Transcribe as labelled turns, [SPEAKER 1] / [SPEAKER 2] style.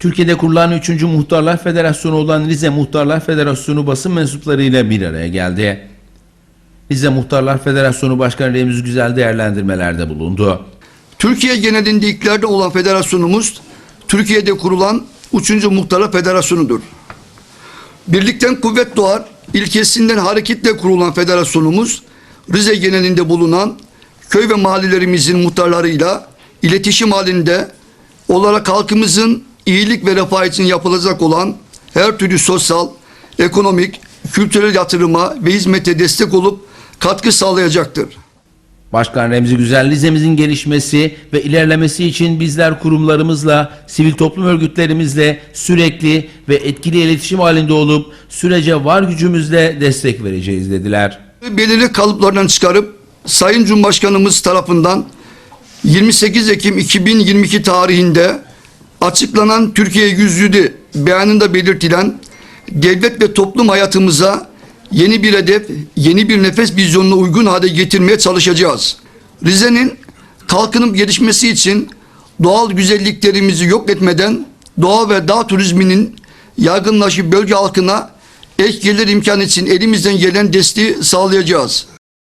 [SPEAKER 1] Türkiye'de kurulan 3. Muhtarlar Federasyonu olan Rize Muhtarlar Federasyonu basın mensuplarıyla bir araya geldi. Rize Muhtarlar Federasyonu Başkanı Remzi Güzel değerlendirmelerde bulundu.
[SPEAKER 2] Türkiye genelinde ilklerde olan federasyonumuz Türkiye'de kurulan 3. Muhtarlar Federasyonu'dur. Birlikten kuvvet doğar ilkesinden hareketle kurulan federasyonumuz Rize genelinde bulunan köy ve mahallelerimizin muhtarlarıyla iletişim halinde olarak halkımızın iyilik ve refah için yapılacak olan her türlü sosyal, ekonomik, kültürel yatırıma ve hizmete destek olup katkı sağlayacaktır.
[SPEAKER 1] Başkan Remzi Güzel, Rize'mizin gelişmesi ve ilerlemesi için bizler kurumlarımızla, sivil toplum örgütlerimizle sürekli ve etkili iletişim halinde olup sürece var gücümüzle destek vereceğiz dediler.
[SPEAKER 2] belirli kalıplardan çıkarıp Sayın Cumhurbaşkanımız tarafından 28 Ekim 2022 tarihinde açıklanan Türkiye yüzyılı beyanında belirtilen devlet ve toplum hayatımıza yeni bir hedef, yeni bir nefes vizyonuna uygun hale getirmeye çalışacağız. Rize'nin kalkınıp gelişmesi için doğal güzelliklerimizi yok etmeden doğa ve dağ turizminin yaygınlaşıp bölge halkına ek gelir imkanı için elimizden gelen desteği sağlayacağız.